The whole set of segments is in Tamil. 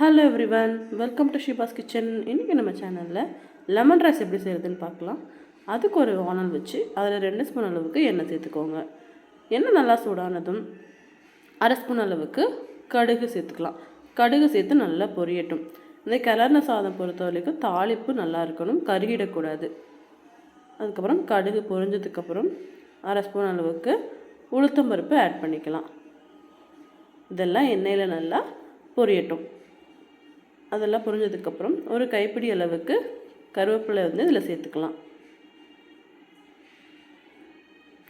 Hello everyone welcome to Shiba's kitchen இன்றைக்கி நம்ம சேனலில் லெமன் ரைஸ் எப்படி செய்கிறதுன்னு பார்க்கலாம். அதுக்கு ஒரு வானல் வச்சு அதில் ரெண்டு ஸ்பூன் அளவுக்கு எண்ணெய் சேர்த்துக்கோங்க. எண்ணெய் நல்லா சூடானதும் அரை ஸ்பூன் அளவுக்கு கடுகு சேர்த்துக்கலாம். கடுகு சேர்த்து நல்லா பொரியட்டும். இந்த கிளர்ன சாதம் பொறுத்த வரைக்கும் தாளிப்பு நல்லா இருக்கணும் கருகிடக்கூடாது. அதுக்கப்புறம் கடுகு பொரிஞ்சதுக்கப்புறம் அரை ஸ்பூன் அளவுக்கு உளுத்தம்பருப்பு ஆட் பண்ணிக்கலாம். இதெல்லாம் எண்ணெயில் நல்லா பொரியட்டும். அதெல்லாம் பொரிஞ்சதுக்கப்புறம் ஒரு கைப்பிடி அளவுக்கு கருவேப்பிலை வந்து இதில் சேர்த்துக்கலாம்.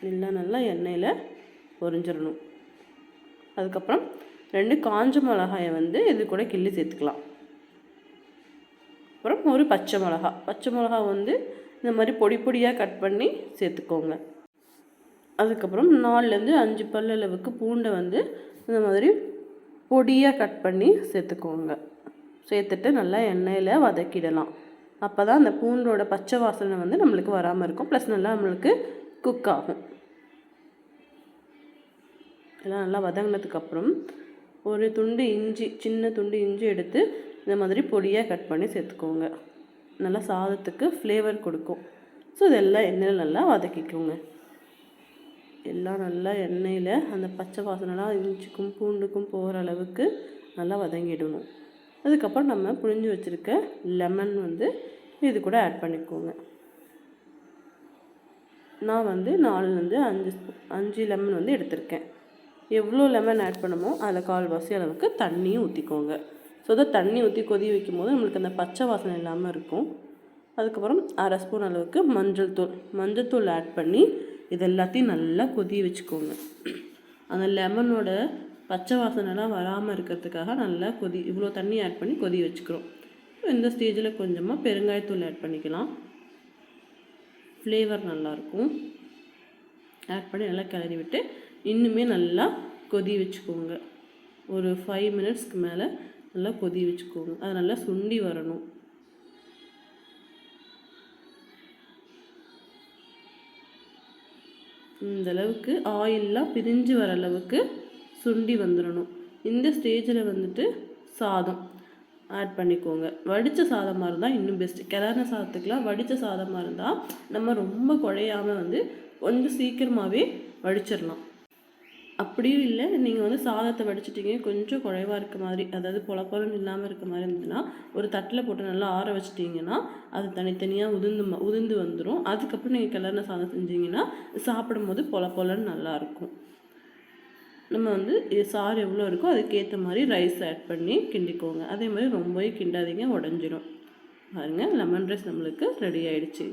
எல்லாம் நல்லா எண்ணெயில் பொரிஞ்சிடணும். அதுக்கப்புறம் ரெண்டு காஞ்ச மிளகாயை வந்து இது கூட கிள்ளி சேர்த்துக்கலாம். அப்புறம் ஒரு பச்சை மிளகா. பச்சை மிளகா வந்து இந்த மாதிரி பொடி பொடியாக கட் பண்ணி சேர்த்துக்கோங்க. அதுக்கப்புறம் நாலுலேருந்து அஞ்சு பல்லளவுக்கு பூண்டை வந்து இந்த மாதிரி பொடியாக கட் பண்ணி சேர்த்துக்கோங்க. சேர்த்துட்டு நல்லா எண்ணெயில் வதக்கிடலாம். அப்போ தான் அந்த பூண்டோட பச்சை வாசனை வந்து நம்மளுக்கு வராமல் இருக்கும். ப்ளஸ் நல்லா நம்மளுக்கு குக் ஆகும். எல்லாம் நல்லா வதங்கினதுக்கப்புறம் ஒரு துண்டு இஞ்சி சின்ன துண்டு இஞ்சி எடுத்து இந்த மாதிரி பொடியாக கட் பண்ணி சேர்த்துக்கோங்க. நல்லா சாதத்துக்கு ஃப்ளேவர் கொடுக்கும். ஸோ இதெல்லாம் எண்ணெயில் நல்லா வதக்கிக்கோங்க. எல்லாம் நல்லா எண்ணெயில் அந்த பச்சை வாசனைலாம் இஞ்சிக்கும் பூண்டுக்கும் போகிற அளவுக்கு நல்லா வதங்கிடணும். அதுக்கப்புறம் நம்ம புழிஞ்சு வச்சுருக்க லெமன் வந்து இது கூட ஆட் பண்ணிக்கோங்க. நான் வந்து நாலுலேருந்து அஞ்சு அஞ்சு லெமன் வந்து எடுத்திருக்கேன். எவ்வளோ லெமன் ஆட் பண்ணுமோ அதில் கால்வாசி அளவுக்கு தண்ணியும் ஊற்றிக்கோங்க ஸோ அதை தண்ணி ஊற்றி கொதி வைக்கும் போது நம்மளுக்கு அந்த பச்சை வாசனை இல்லாமல் இருக்கும். அதுக்கப்புறம் அரை ஸ்பூன் அளவுக்கு மஞ்சள் தூள் மஞ்சள் தூள் ஆட் பண்ணி இது எல்லாத்தையும் நல்லா கொதி வச்சுக்கோங்க. அந்த லெமனோட பச்சை வாசனைலாம் வராமல் இருக்கிறதுக்காக நல்லா கொதி இவ்வளோ தண்ணி ஆட் பண்ணி கொதி வச்சுக்கிறோம். இந்த ஸ்டேஜில் கொஞ்சமாக பெருங்காயத்தூள் ஆட் பண்ணிக்கலாம். ஃப்ளேவர் நல்லாயிருக்கும் ஆட் பண்ணி நல்லா கிளறி விட்டு இன்னுமே நல்லா கொதி வச்சுக்கோங்க. ஒரு ஃபைவ் மினிட்ஸ்க்கு மேலே நல்லா கொதி வச்சுக்கோங்க. அது நல்லா சுண்டி வரணும். இந்த அளவுக்கு ஆயிலெலாம் பிரிஞ்சு வர அளவுக்கு சுண்டி வந்துடணும். இந்த ஸ்டேஜில் வந்துட்டு சாதம் ஆட் பண்ணிக்கோங்க. வடித்த சாதமாக இருந்தால் இன்னும் பெஸ்ட்டு கிளறின சாதத்துக்கெலாம் வடித்த சாதமாக இருந்தால் நம்ம ரொம்ப குழையாமல் வந்து கொஞ்சம் சீக்கிரமாகவே வடிச்சிடலாம். அப்படியும் இல்லை நீங்கள் வந்து சாதத்தை வடிச்சிட்டிங்க கொஞ்சம் குறைவாக இருக்க மாதிரி அதாவது பொல இல்லாமல் இருக்க மாதிரி இருந்ததுன்னா ஒரு தட்டில் போட்டு நல்லா ஆற வச்சிட்டிங்கன்னா அது தனித்தனியாக உதிர்ந்து உதிர்ந்து வந்துடும் அதுக்கப்புறம் நீங்கள் கிளறின சாதம் செஞ்சீங்கன்னா சாப்பிடும்போது பொல நல்லாயிருக்கும் நம்ம வந்து சாறு எவ்வளோ இருக்கோ அதுக்கேற்ற மாதிரி ரைஸ் ஆட் பண்ணி கிண்டிக்கோங்க. அதே மாதிரி ரொம்பவே கிண்டாதீங்க உடஞ்சிரும். பாருங்கள் லெமன் ரைஸ் நம்மளுக்கு ரெடி ஆயிடுச்சு.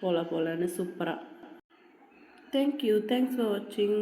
போல போலன்னு சூப்பராக தேங்க்யூ தேங்க்ஸ் ஃபார் வாட்சிங்